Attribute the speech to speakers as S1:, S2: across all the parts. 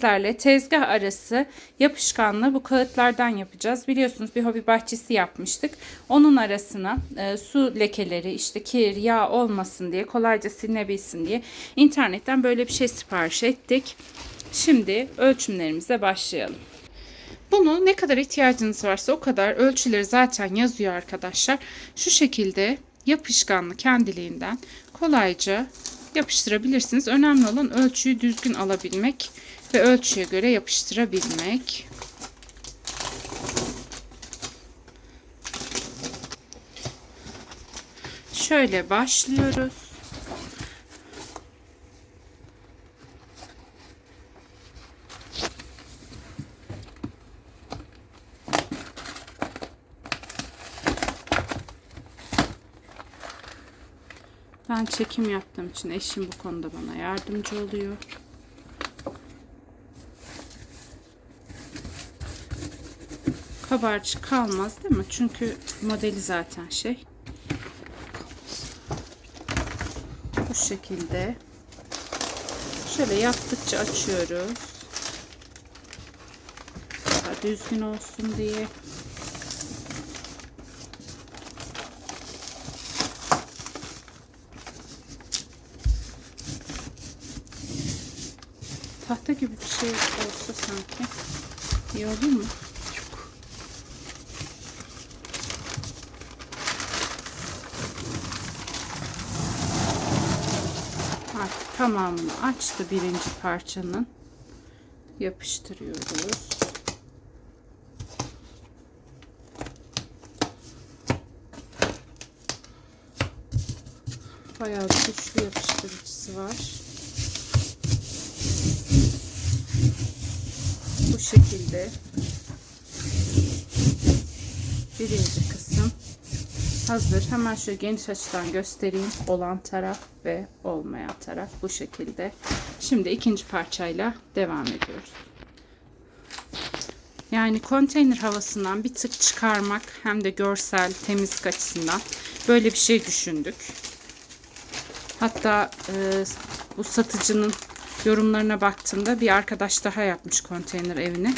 S1: sizlerle tezgah arası yapışkanlı bu kağıtlardan yapacağız. Biliyorsunuz bir hobi bahçesi yapmıştık. Onun arasına e, su lekeleri işte kir, yağ olmasın diye kolayca silinebilsin diye internetten böyle bir şey sipariş ettik. Şimdi ölçümlerimize başlayalım. Bunu ne kadar ihtiyacınız varsa o kadar ölçüleri zaten yazıyor arkadaşlar. Şu şekilde yapışkanlı kendiliğinden kolayca yapıştırabilirsiniz. Önemli olan ölçüyü düzgün alabilmek ve ölçüye göre yapıştırabilmek. Şöyle başlıyoruz. Ben çekim yaptığım için eşim bu konuda bana yardımcı oluyor. Kabarcık kalmaz değil mi? Çünkü modeli zaten şey. Bu şekilde. Şöyle yaptıkça açıyoruz. Daha düzgün olsun diye. Tahta gibi bir şey olsa sanki iyi olur mu? Tamamını açtı birinci parçanın. Yapıştırıyoruz. Bayağı güçlü yapıştırıcısı var. Bu şekilde birinci kısım hazır. Hemen şöyle geniş açıdan göstereyim. Olan taraf ve olmayan taraf bu şekilde. Şimdi ikinci parçayla devam ediyoruz. Yani konteyner havasından bir tık çıkarmak hem de görsel temizlik açısından böyle bir şey düşündük. Hatta e, bu satıcının yorumlarına baktığımda bir arkadaş daha yapmış konteyner evini.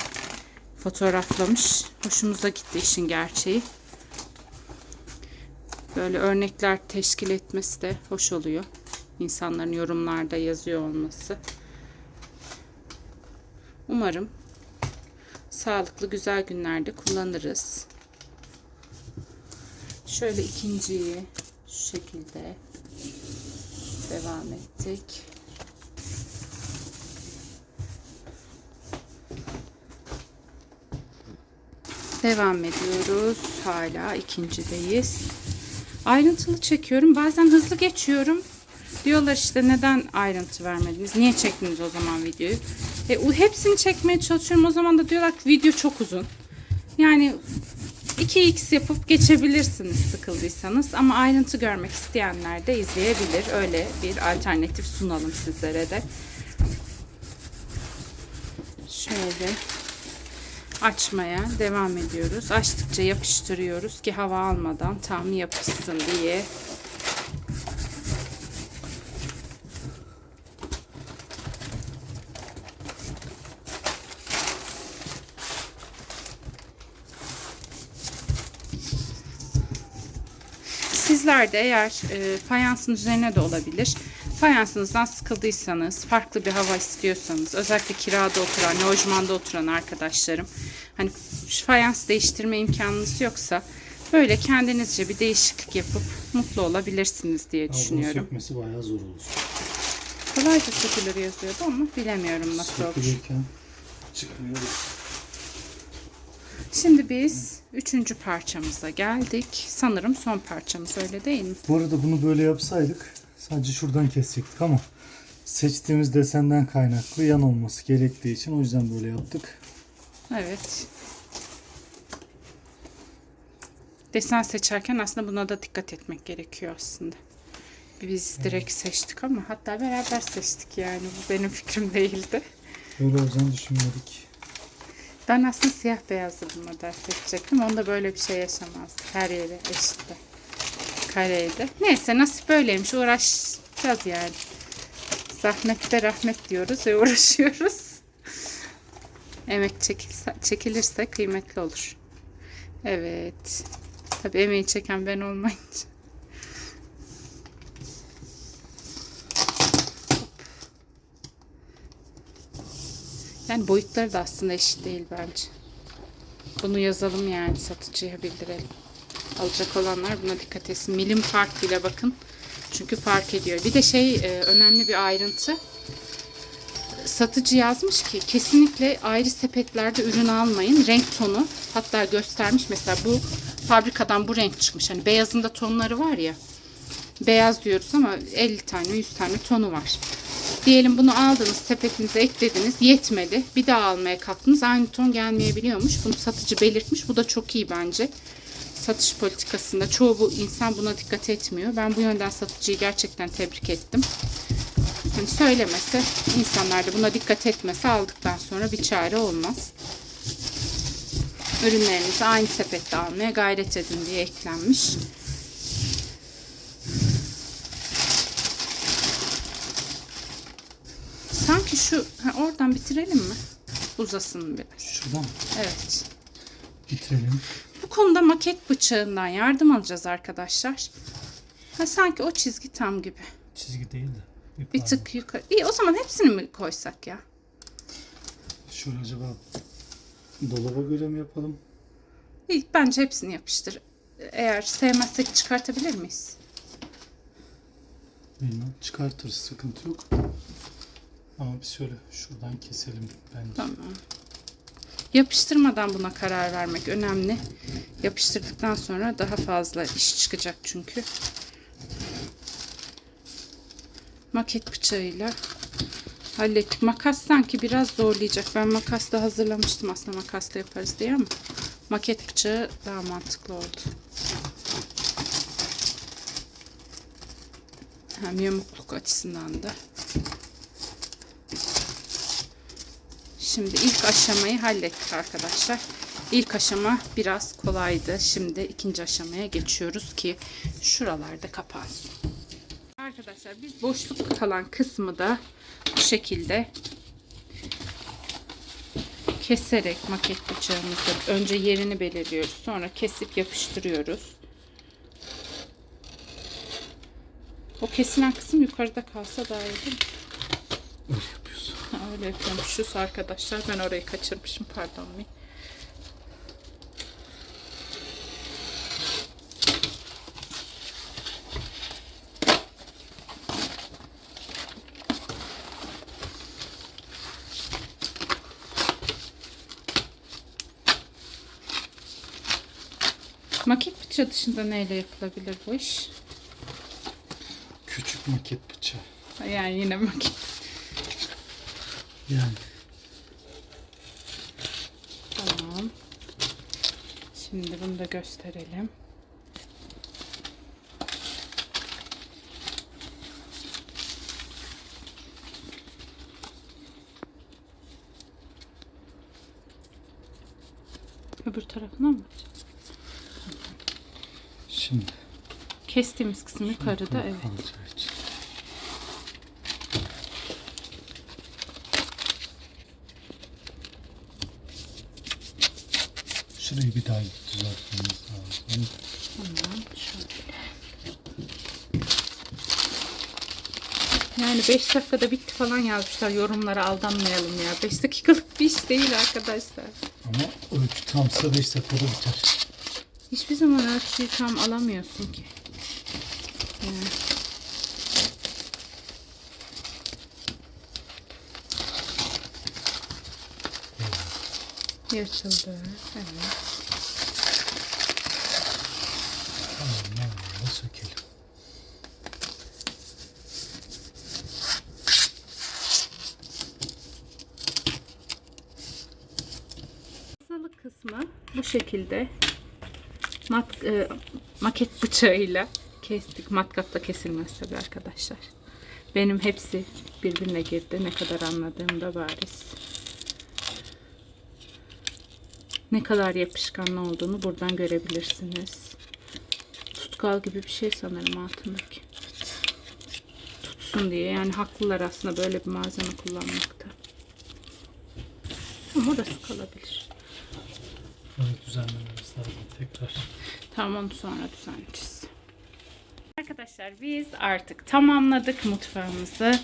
S1: Fotoğraflamış. Hoşumuza gitti işin gerçeği. Böyle örnekler teşkil etmesi de hoş oluyor. İnsanların yorumlarda yazıyor olması. Umarım sağlıklı güzel günlerde kullanırız. Şöyle ikinciyi şu şekilde devam ettik. Devam ediyoruz. Hala ikincideyiz. Ayrıntılı çekiyorum. Bazen hızlı geçiyorum. Diyorlar işte neden ayrıntı vermediniz? Niye çektiniz o zaman videoyu? E, hepsini çekmeye çalışıyorum. O zaman da diyorlar ki video çok uzun. Yani 2x yapıp geçebilirsiniz sıkıldıysanız. Ama ayrıntı görmek isteyenler de izleyebilir. Öyle bir alternatif sunalım sizlere de. Şöyle açmaya devam ediyoruz. Açtıkça yapıştırıyoruz ki hava almadan tam yapışsın diye. Sizler de eğer e, fayansın üzerine de olabilir. Fayansınızdan sıkıldıysanız, farklı bir hava istiyorsanız, özellikle kirada oturan, lojmanda oturan arkadaşlarım, hani fayans değiştirme imkanınız yoksa böyle kendinizce bir değişiklik yapıp mutlu olabilirsiniz diye
S2: Ama bunu
S1: düşünüyorum.
S2: sökmesi bayağı zor olur.
S1: Kolayca sökülür yazıyordu ama bilemiyorum nasıl olur.
S2: Çıkmıyor.
S1: Şimdi biz üçüncü parçamıza geldik. Sanırım son parçamız öyle değil mi?
S2: Bu arada bunu böyle yapsaydık sadece şuradan kesecektik ama seçtiğimiz desenden kaynaklı yan olması gerektiği için o yüzden böyle yaptık.
S1: Evet. Desen seçerken aslında buna da dikkat etmek gerekiyor aslında. Biz direkt seçtik ama hatta beraber seçtik yani. Bu benim fikrim değildi.
S2: Böyle olacağını düşünmedik.
S1: Ben aslında siyah beyazlı bir model seçecektim. Onda böyle bir şey yaşamazdık. Her yeri eşitti. Kareydi. Neyse nasip böyleymiş. Uğraşacağız yani. Zahmette rahmet diyoruz ve uğraşıyoruz. Emek çekilse, çekilirse kıymetli olur. Evet. Tabii emeği çeken ben olmayınca. Yani boyutları da aslında eşit değil bence. Bunu yazalım yani satıcıya bildirelim. Alacak olanlar buna dikkat etsin. Milim farkıyla bakın. Çünkü fark ediyor. Bir de şey e, önemli bir ayrıntı. Satıcı yazmış ki kesinlikle ayrı sepetlerde ürün almayın. Renk tonu hatta göstermiş mesela bu fabrikadan bu renk çıkmış. Hani beyazında tonları var ya. Beyaz diyoruz ama 50 tane 100 tane tonu var. Diyelim bunu aldınız sepetinize eklediniz yetmedi. Bir daha almaya kalktınız aynı ton gelmeyebiliyormuş. Bunu satıcı belirtmiş. Bu da çok iyi bence. Satış politikasında çoğu bu insan buna dikkat etmiyor. Ben bu yönden satıcıyı gerçekten tebrik ettim. Hani söylemese, insanlar da buna dikkat etmese aldıktan sonra bir çare olmaz. Ürünlerinizi aynı sepette almaya gayret edin diye eklenmiş. Sanki şu ha, oradan bitirelim mi? Uzasın biraz.
S2: Şuradan mı?
S1: Evet.
S2: bitirelim.
S1: Konuda maket bıçağından yardım alacağız arkadaşlar. Ha, sanki o çizgi tam gibi.
S2: Çizgi değil de.
S1: Bir
S2: parmak.
S1: tık yukarı. İyi o zaman hepsini mi koysak ya?
S2: Şöyle acaba dolaba göre mi yapalım?
S1: İyi, bence hepsini yapıştır. Eğer sevmezsek çıkartabilir miyiz?
S2: Bilmem. Çıkartırız. Sıkıntı yok. Ama biz şöyle şuradan keselim bence.
S1: Tamam. Yapıştırmadan buna karar vermek önemli. Yapıştırdıktan sonra daha fazla iş çıkacak çünkü. Maket bıçağıyla hallettik. Makas sanki biraz zorlayacak. Ben makasla hazırlamıştım aslında makasla yaparız diye ama maket bıçağı daha mantıklı oldu. Hem yamukluk açısından da. Şimdi ilk aşamayı hallettik arkadaşlar. İlk aşama biraz kolaydı. Şimdi ikinci aşamaya geçiyoruz ki şuralarda kapansın. Arkadaşlar biz boşluk kalan kısmı da bu şekilde keserek maket bıçağımızla önce yerini belirliyoruz. Sonra kesip yapıştırıyoruz. O kesilen kısım yukarıda kalsa daha iyi değil mi?
S2: Öyle
S1: yapıyormuşuz arkadaşlar. Ben orayı kaçırmışım. Pardon mi? Maket bıçağı dışında neyle yapılabilir bu iş?
S2: Küçük maket bıçağı.
S1: Yani yine maket.
S2: Yani
S1: Tamam. Şimdi bunu da gösterelim. Öbür tarafına mı?
S2: şimdi.
S1: Kestiğimiz kısım yukarıda evet.
S2: Kalacağı Şurayı bir daha düzeltmemiz lazım.
S1: Tamam. Yani 5 dakikada bitti falan yazmışlar. Yorumlara aldanmayalım ya. 5 dakikalık bir iş değil arkadaşlar.
S2: Ama ölçü tamsa 5 dakikada biter.
S1: Hiçbir zaman ölçüyü tam alamıyorsun ki. Yani. Yırtıldı. Evet.
S2: Tamam, ne sökelim.
S1: Hastalık kısmı bu şekilde mat, e, maket bıçağıyla kestik. Matkapla kesilmez tabii arkadaşlar. Benim hepsi birbirine girdi. Ne kadar anladığım da bariz. Ne kadar yapışkanlı olduğunu buradan görebilirsiniz. Tutkal gibi bir şey sanırım altındaki. Tutsun diye. Yani haklılar aslında böyle bir malzeme kullanmakta. Tamam orası kalabilir.
S2: Onu düzenlememiz lazım tekrar.
S1: Tamam onu sonra düzenleyeceğiz. Arkadaşlar biz artık tamamladık mutfağımızı.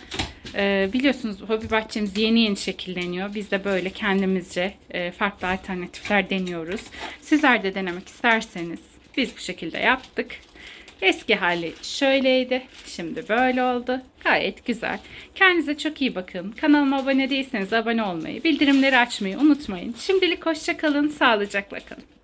S1: Ee, biliyorsunuz hobi bahçemiz yeni yeni şekilleniyor. Biz de böyle kendimizce e, farklı alternatifler deniyoruz. Sizler de denemek isterseniz biz bu şekilde yaptık. Eski hali şöyleydi. Şimdi böyle oldu. Gayet güzel. Kendinize çok iyi bakın. Kanalıma abone değilseniz abone olmayı, bildirimleri açmayı unutmayın. Şimdilik hoşça kalın, sağlıcakla kalın.